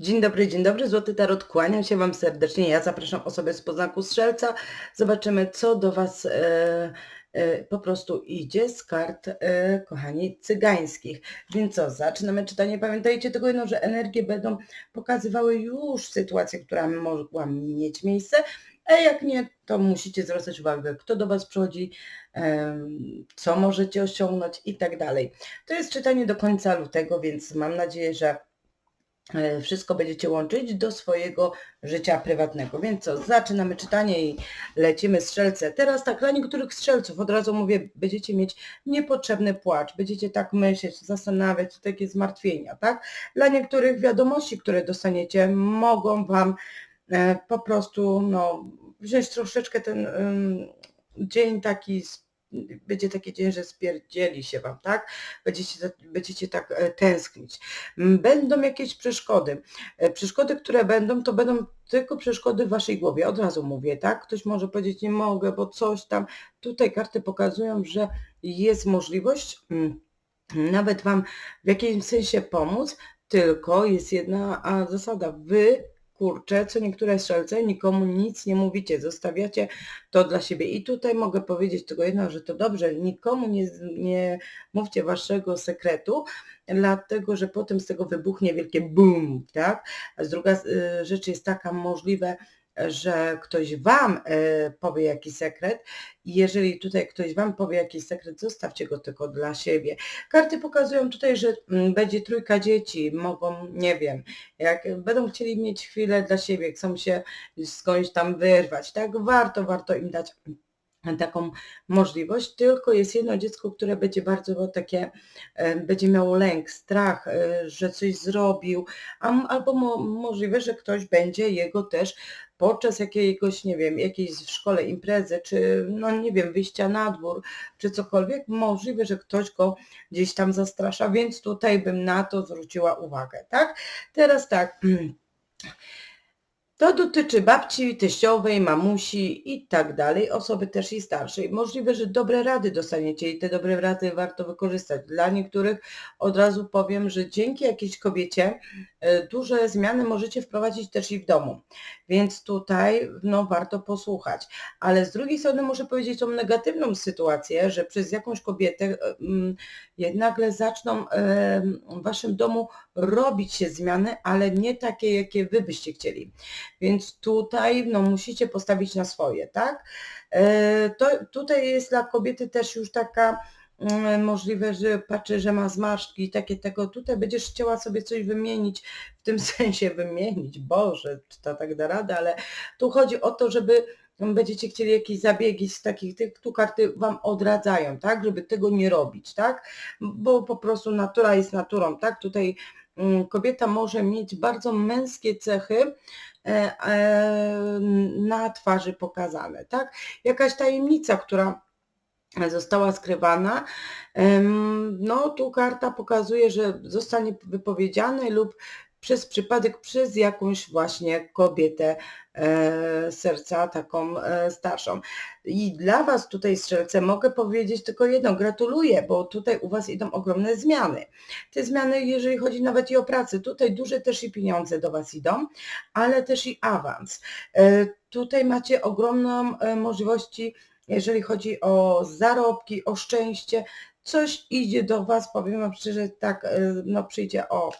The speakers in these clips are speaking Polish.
Dzień dobry, dzień dobry, Złoty Tarot, kłaniam się Wam serdecznie. Ja zapraszam osobę z poznaku Strzelca. Zobaczymy, co do Was e, e, po prostu idzie z kart, e, kochani, cygańskich. Więc co, zaczynamy czytanie. Pamiętajcie tylko jedno, że energie będą pokazywały już sytuację, która mogła mieć miejsce, a jak nie, to musicie zwracać uwagę, kto do Was przychodzi, em, co możecie osiągnąć i tak dalej. To jest czytanie do końca lutego, więc mam nadzieję, że e, wszystko będziecie łączyć do swojego życia prywatnego. Więc co, zaczynamy czytanie i lecimy strzelce. Teraz tak, dla niektórych strzelców od razu mówię, będziecie mieć niepotrzebny płacz, będziecie tak myśleć, zastanawiać, takie zmartwienia, tak? Dla niektórych wiadomości, które dostaniecie, mogą Wam e, po prostu no, wziąć troszeczkę ten ym, dzień taki z będzie taki dzień, że spierdzieli się Wam, tak? Będziecie, będziecie tak e, tęsknić. Będą jakieś przeszkody. E, Przeszkody, które będą, to będą tylko przeszkody w Waszej głowie. Od razu mówię, tak? Ktoś może powiedzieć, nie mogę, bo coś tam. Tutaj karty pokazują, że jest możliwość nawet Wam w jakimś sensie pomóc, tylko jest jedna zasada. Wy kurczę, co niektóre strzelce, nikomu nic nie mówicie, zostawiacie to dla siebie. I tutaj mogę powiedzieć tylko jedno, że to dobrze, nikomu nie, nie mówcie waszego sekretu, dlatego, że potem z tego wybuchnie wielkie boom, tak? A druga y, rzecz jest taka możliwe, że ktoś Wam e, powie jakiś sekret jeżeli tutaj ktoś Wam powie jakiś sekret, zostawcie go tylko dla siebie. Karty pokazują tutaj, że mm, będzie trójka dzieci, mogą, nie wiem, jak będą chcieli mieć chwilę dla siebie, chcą się skądś tam wyrwać, tak? Warto, warto im dać taką możliwość, tylko jest jedno dziecko, które będzie bardzo takie, e, będzie miało lęk, strach, e, że coś zrobił, albo mo, możliwe, że ktoś będzie jego też podczas jakiegoś, nie wiem, jakiejś w szkole imprezy, czy no nie wiem, wyjścia na dwór, czy cokolwiek, możliwe, że ktoś go gdzieś tam zastrasza, więc tutaj bym na to zwróciła uwagę, tak? Teraz tak, to dotyczy babci, teściowej, mamusi i tak dalej, osoby też i starszej. Możliwe, że dobre rady dostaniecie i te dobre rady warto wykorzystać. Dla niektórych od razu powiem, że dzięki jakiejś kobiecie e, duże zmiany możecie wprowadzić też i w domu. Więc tutaj no, warto posłuchać. Ale z drugiej strony muszę powiedzieć tą negatywną sytuację, że przez jakąś kobietę e, mm, nagle zaczną e, w waszym domu robić się zmiany, ale nie takie, jakie wy byście chcieli. Więc tutaj no, musicie postawić na swoje, tak? E, To tutaj jest dla kobiety też już taka mm, możliwe, że patrzy, że ma zmarszczki i takie tego, tutaj będziesz chciała sobie coś wymienić, w tym sensie wymienić, Boże, czy to tak da radę, ale tu chodzi o to, żeby będziecie chcieli jakieś zabiegi z takich tych, tu karty Wam odradzają, tak, żeby tego nie robić, tak, bo po prostu natura jest naturą, tak, tutaj kobieta może mieć bardzo męskie cechy, e, e, na twarzy pokazane, tak? Jakaś tajemnica, która została skrywana, no tu karta pokazuje, że zostanie wypowiedziane lub przez przypadek przez jakąś właśnie kobietę e, serca, taką e, starszą. I dla Was tutaj strzelce mogę powiedzieć tylko jedno, gratuluję, bo tutaj u Was idą ogromne zmiany. Te zmiany, jeżeli chodzi nawet i o pracę, tutaj duże też i pieniądze do Was idą, ale też i awans. E, Tutaj macie ogromną możliwości, jeżeli chodzi o zarobki, o szczęście, coś idzie do Was, powiem Wam szczerze, tak, no przyjdzie o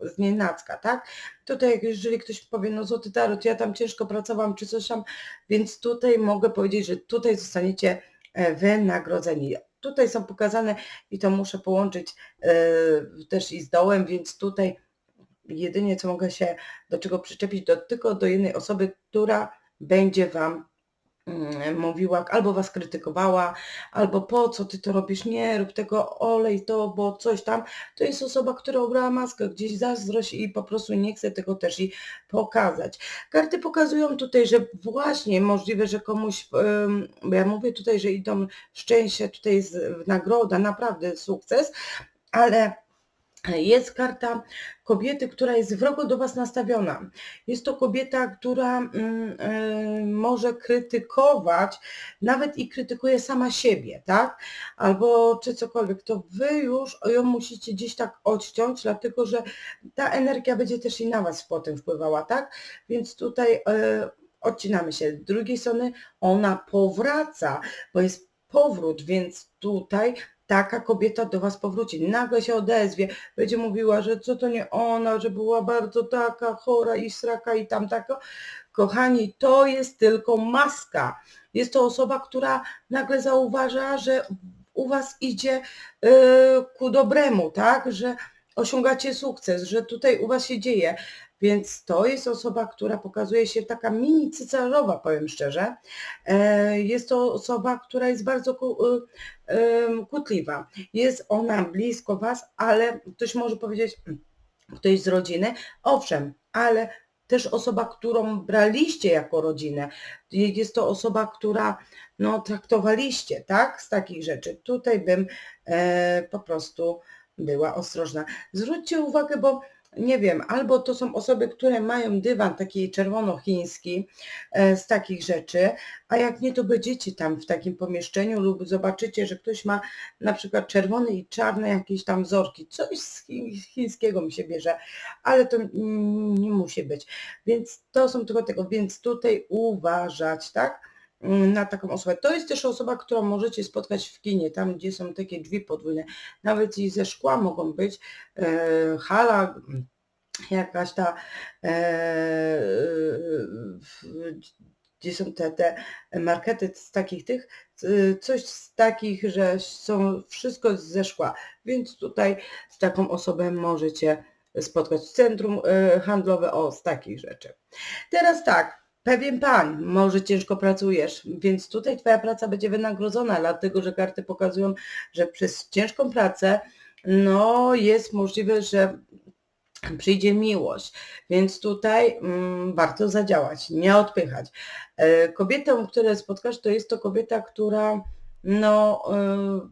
z nienacka, tak? Tutaj jeżeli ktoś powie, no złoty tarot, ja tam ciężko pracowałam, czy coś tam, więc tutaj mogę powiedzieć, że tutaj zostaniecie e, wynagrodzeni. Tutaj są pokazane i to muszę połączyć e, też i z dołem, więc tutaj jedynie co mogę się do czego przyczepić, to tylko do jednej osoby, która będzie Wam mówiła, albo was krytykowała, albo po co ty to robisz, nie rób tego, olej to, bo coś tam. To jest osoba, która ubrała maskę, gdzieś zazdrość i po prostu nie chce tego też i pokazać. Karty pokazują tutaj, że właśnie możliwe, że komuś, bo ja mówię tutaj, że idą szczęście, tutaj jest nagroda, naprawdę sukces, ale jest karta kobiety, która jest wrogo do Was nastawiona. Jest to kobieta, która mm, y, może krytykować, nawet i krytykuje sama siebie, tak? Albo czy cokolwiek, to Wy już ją musicie gdzieś tak odciąć, dlatego że ta energia będzie też i na Was potem wpływała, tak? Więc tutaj y, odcinamy się. Z drugiej strony ona powraca, bo jest powrót, więc tutaj taka kobieta do Was powróci, nagle się odezwie, będzie mówiła, że co to nie ona, że była bardzo taka chora i sraka i tam taka. Kochani, to jest tylko maska. Jest to osoba, która nagle zauważa, że u Was idzie yy, ku dobremu, tak, że osiągacie sukces, że tutaj u Was się dzieje. Więc to jest osoba, która pokazuje się taka mini cycarzowa, powiem szczerze. E, jest to osoba, która jest bardzo e, kutliwa. Jest ona blisko Was, ale ktoś może powiedzieć, ktoś z rodziny, owszem, ale też osoba, którą braliście jako rodzinę. Jest to osoba, która no, traktowaliście, tak, z takich rzeczy. Tutaj bym e, po prostu była ostrożna. Zwróćcie uwagę, bo nie wiem, albo to są osoby, które mają dywan taki czerwono-chiński e, z takich rzeczy, a jak nie, to będziecie tam w takim pomieszczeniu lub zobaczycie, że ktoś ma na przykład czerwone i czarne jakieś tam wzorki. Coś z chińskiego mi się bierze, ale to nie musi być. Więc to są tylko tego, więc tutaj uważać, tak? Mm, na taką osobę. To jest też osoba, którą możecie spotkać w kinie, tam gdzie są takie drzwi podwójne, nawet i ze szkła mogą być, e, hala, jakaś ta, e, gdzie są te, te markety z takich tych, coś z takich, że są wszystko ze szkła, więc tutaj z taką osobą możecie spotkać w centrum e, handlowe, o, z takich rzeczy. Teraz tak, Pewien pan, może ciężko pracujesz, więc tutaj Twoja praca będzie wynagrodzona, dlatego że karty pokazują, że przez ciężką pracę no jest możliwe, że przyjdzie miłość, więc tutaj mm, warto zadziałać, nie odpychać. E, kobietą, którą spotkasz, to jest to kobieta, która no, e,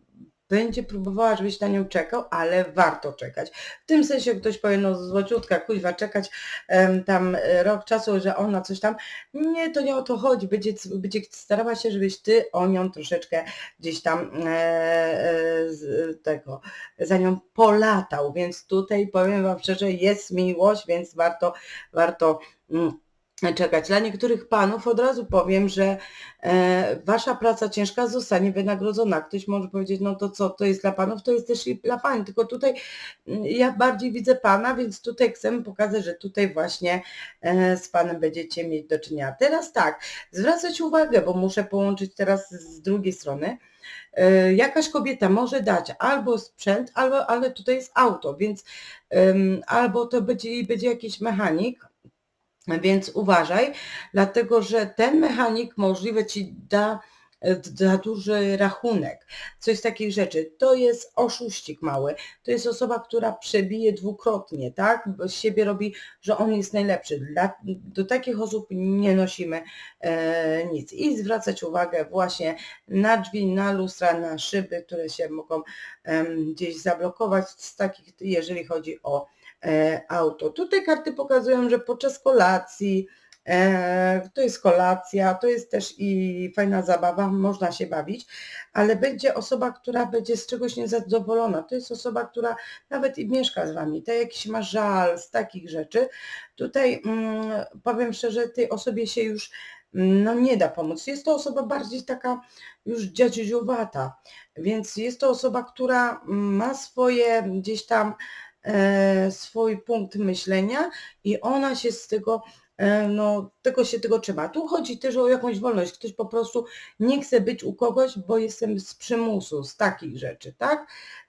będzie próbowała, żebyś na nią czekał, ale warto czekać. W tym sensie ktoś powie, no złociutka, kuźwa, czekać um, tam e, rok czasu, że ona coś tam. Nie, to nie o to chodzi. Będzie, będzie starała się, żebyś ty o nią troszeczkę gdzieś tam e, e, z tego, za nią polatał. Więc tutaj powiem Wam szczerze, jest miłość, więc warto, warto mm, czekać. Dla niektórych panów od razu powiem, że e, wasza praca ciężka zostanie wynagrodzona. Ktoś może powiedzieć, no to co, to jest dla panów, to jest też i dla pań, tylko tutaj mm, ja bardziej widzę pana, więc tutaj chcę pokazać, że tutaj właśnie e, z panem będziecie mieć do czynienia. Teraz tak, zwracać uwagę, bo muszę połączyć teraz z drugiej strony. E, jakaś kobieta może dać albo sprzęt, albo, ale tutaj jest auto, więc albo to będzie, będzie jakiś mechanik, więc uważaj, dlatego że ten mechanik możliwe ci da e, za duży rachunek. Coś z takich rzeczy. To jest oszuścik mały. To jest osoba, która przebije dwukrotnie, tak? Bo z siebie robi, że on jest najlepszy. Dla, do takich osób nie nosimy e, nic. I zwracać uwagę właśnie na drzwi, na lustra, na szyby, które się mogą e, gdzieś zablokować z takich, jeżeli chodzi o E, auto. Tutaj karty pokazują, że podczas kolacji, e, to jest kolacja, to jest też i fajna zabawa, można się bawić, ale będzie osoba, która będzie z czegoś niezadowolona. To jest osoba, która nawet i mieszka z Wami, to jakiś ma żal z takich rzeczy. Tutaj mm, powiem szczerze, tej osobie się już mm, no nie da pomóc. Jest to osoba bardziej taka już dziadziuwata, więc jest to osoba, która ma swoje gdzieś tam E, swój punkt myślenia i ona się z tego, e, no, tego się tego trzyma. Tu chodzi też o jakąś wolność. Ktoś po prostu nie chce być u kogoś, bo jestem z przymusu, z takich rzeczy, tak?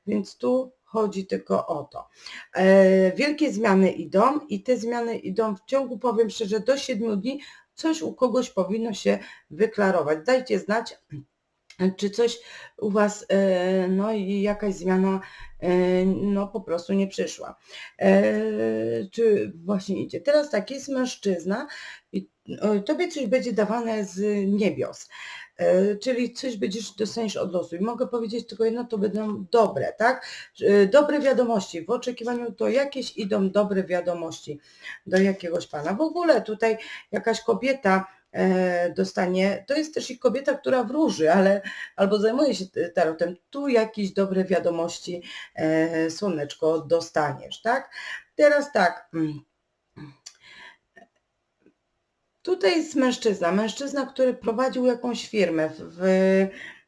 Więc tu chodzi tylko o to. E, wielkie zmiany idą i te zmiany idą w ciągu, powiem szczerze, do 7 dni coś u kogoś powinno się wyklarować. Dajcie znać, czy coś u Was, e, no i jakaś zmiana, e, no po prostu nie przyszła. E, czy właśnie idzie. Teraz tak, jest mężczyzna i tobie coś będzie dawane z niebios. czyli coś będziesz dostaniesz od losu. I mogę powiedzieć tylko jedno, to będą dobre, tak? Dobre wiadomości. W oczekiwaniu to jakieś idą dobre wiadomości do jakiegoś pana. W ogóle tutaj jakaś kobieta dostanie, to jest też i kobieta, która wróży, ale albo zajmuje się tarotem, tu jakieś dobre wiadomości e, słoneczko dostaniesz, tak? Teraz tak, mm, Tutaj jest mężczyzna, mężczyzna, który prowadził jakąś firmę, w, w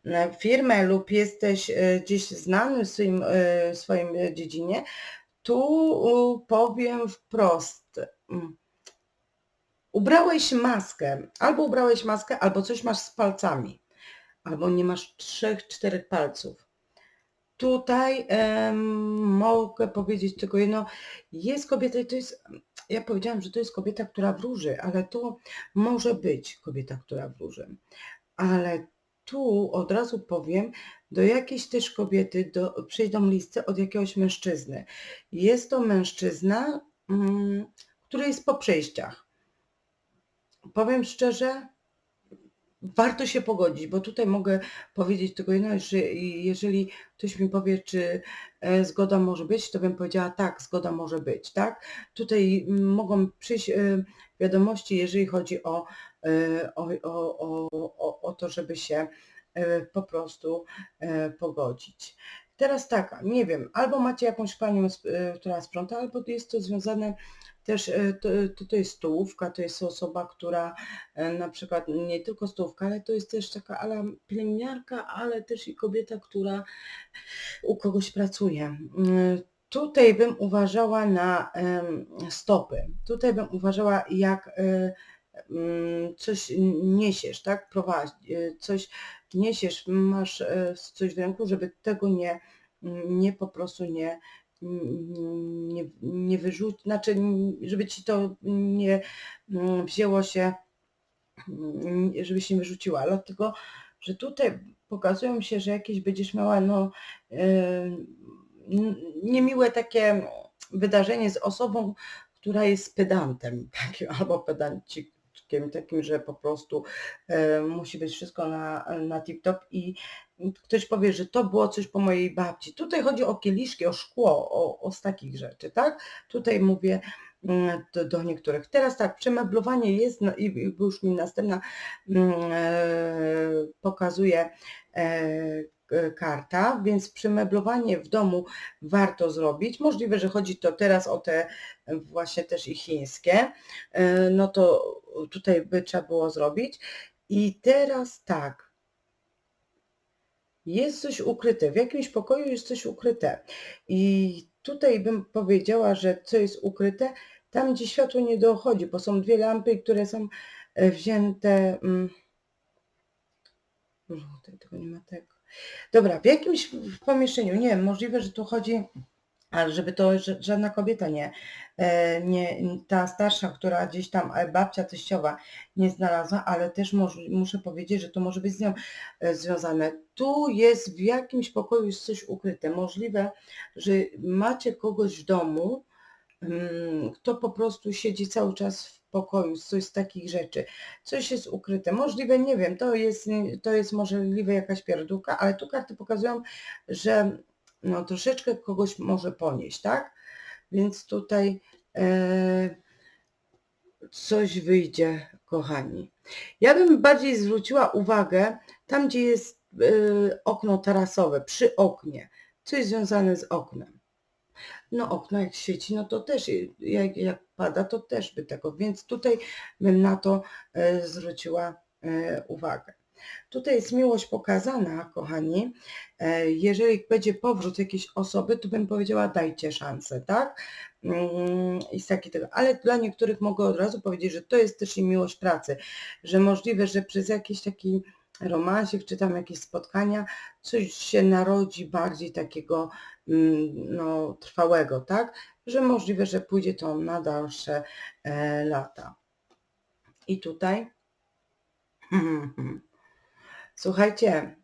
e, firmę lub jesteś e, gdzieś znany w swoim, e, swoim dziedzinie. Tu powiem wprost, mm, ubrałeś maskę, albo ubrałeś maskę, albo coś masz z palcami, albo nie masz trzech, czterech palców. Tutaj em, mogę powiedzieć tylko jedno, jest kobieta i to jest, ja powiedziałam, że to jest kobieta, która wróży, ale to może być kobieta, która wróży. Ale tu od razu powiem, do jakiejś też kobiety do, przyjdą listy od jakiegoś mężczyzny. Jest to mężczyzna, mm, który jest po przejściach. Powiem szczerze, warto się pogodzić, bo tutaj mogę powiedzieć tylko jedno, że jeżeli ktoś mi powie, czy e, zgoda może być, to bym powiedziała tak, zgoda może być, tak? Tutaj mm, mogą przyjść e, wiadomości, jeżeli chodzi o, e, o, o, o, o, to, żeby się e, po prostu e, pogodzić. Teraz tak, nie wiem, albo macie jakąś panią, e, która sprząta, albo jest to związane też, e, to, to, jest stołówka, to jest osoba, która e, na przykład nie tylko stołówka, ale to jest też taka ala pielęgniarka, ale też i kobieta, która u kogoś pracuje. Tutaj bym uważała na stopy. Tutaj bym uważała, jak coś niesiesz, tak? Prowadzi, coś niesiesz, masz e, coś w ręku, żeby tego nie, nie po prostu nie, nie, nie wyrzucić, znaczy żeby ci to nie mm, wzięło się, mm, żeby się nie wyrzuciło, ale dlatego, że tutaj pokazują się, że jakieś będziesz miała no e, niemiłe takie wydarzenie z osobą, która jest pedantem takim, albo takim, że po prostu e, musi być wszystko na, na tip-top i ktoś powie, że to było coś po mojej babci. Tutaj chodzi o kieliszki, o szkło, o, o z takich rzeczy, tak? Tutaj mówię mm, do, do niektórych. Teraz tak, przemeblowanie jest no, i już mi następna mm, e, pokazuje e, karta, więc przemeblowanie w domu warto zrobić. Możliwe, że chodzi to teraz o te właśnie też i chińskie, e, no to tutaj by trzeba było zrobić. I teraz tak, jest coś ukryte, w jakimś pokoju jest coś ukryte. I tutaj bym powiedziała, że co jest ukryte, tam gdzie światło nie dochodzi, bo są dwie lampy, które są e, wzięte. mm, tutaj tego nie ma tego. Dobra, w jakimś pomieszczeniu, nie wiem, możliwe, że tu chodzi, ale żeby to żadna kobieta nie, e, nie, ta starsza, która gdzieś tam, e, babcia teściowa nie znalazła, ale też moż, muszę powiedzieć, że to może być z nią e, związane. Tu jest w jakimś pokoju jest coś ukryte. Możliwe, że macie kogoś w domu, mm, kto po prostu siedzi cały czas w pokoju, coś z takich rzeczy. Coś jest ukryte. Możliwe, nie wiem, to jest, to jest możliwe jakaś pierdółka, ale tu karty pokazują, że no troszeczkę kogoś może ponieść, tak? Więc tutaj e, coś wyjdzie, kochani. Ja bym bardziej zwróciła uwagę tam, gdzie jest e, okno tarasowe, przy oknie. Coś związane z oknem. No okno jak świeci, no to też jak, jak pada, to też by tego, więc tutaj bym na to e, zwróciła e, uwagę. Tutaj jest miłość pokazana, kochani. E, Jeżeli będzie powrót jakiejś osoby, to bym powiedziała dajcie szansę, tak? Mm, I z takiego, tego. Ale dla niektórych mogę od razu powiedzieć, że to jest też i miłość pracy, że możliwe, że przez jakiś taki romansik, czy tam jakieś spotkania, coś się narodzi bardziej takiego mm, no, trwałego, tak? Że możliwe, że pójdzie to na dalsze e, lata. I tutaj Słuchajcie,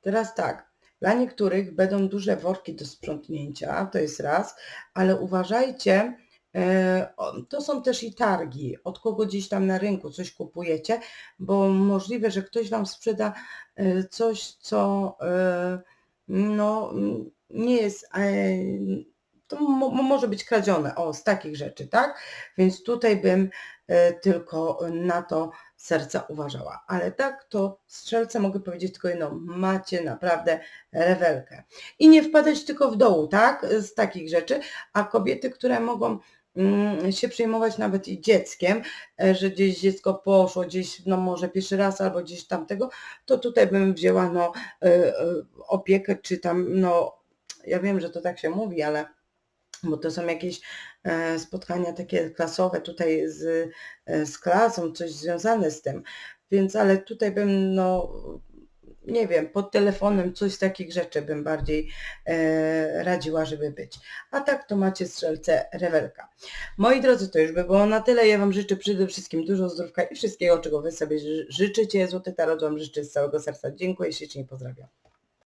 teraz tak. Dla niektórych będą duże worki do sprzątnięcia, to jest raz, ale uważajcie, E, to są też i targi, od kogo gdzieś tam na rynku coś kupujecie, bo możliwe, że ktoś Wam sprzeda e, coś, co e, no, nie jest, to mo, mo- może być kradzione, o, z takich rzeczy, tak? Więc tutaj bym tylko na to serca uważała. Ale tak, to strzelce mogę powiedzieć tylko jedno, macie naprawdę rewelkę. I nie wpadać tylko w dołu, tak? Z takich rzeczy, a kobiety, które mogą mm, się przejmować nawet i dzieckiem, e, że gdzieś dziecko poszło, gdzieś no może pierwszy raz albo gdzieś tamtego, to tutaj bym wzięła no e, e, opiekę czy tam no ja wiem, że to tak się mówi, ale bo to są jakieś e, spotkania takie klasowe tutaj z, e, z klasą, coś związane z tym. Więc ale tutaj bym no nie wiem, pod telefonem coś z takich rzeczy bym bardziej e, radziła, żeby być. A tak to macie strzelce rewelka. Moi drodzy, to już by było na tyle. Ja Wam życzę przede wszystkim dużo zdrówka i wszystkiego, czego Wy sobie ży- życzycie. Złoty Tarot Wam życzę z całego serca. Dziękuję ślicznie pozdrawiam.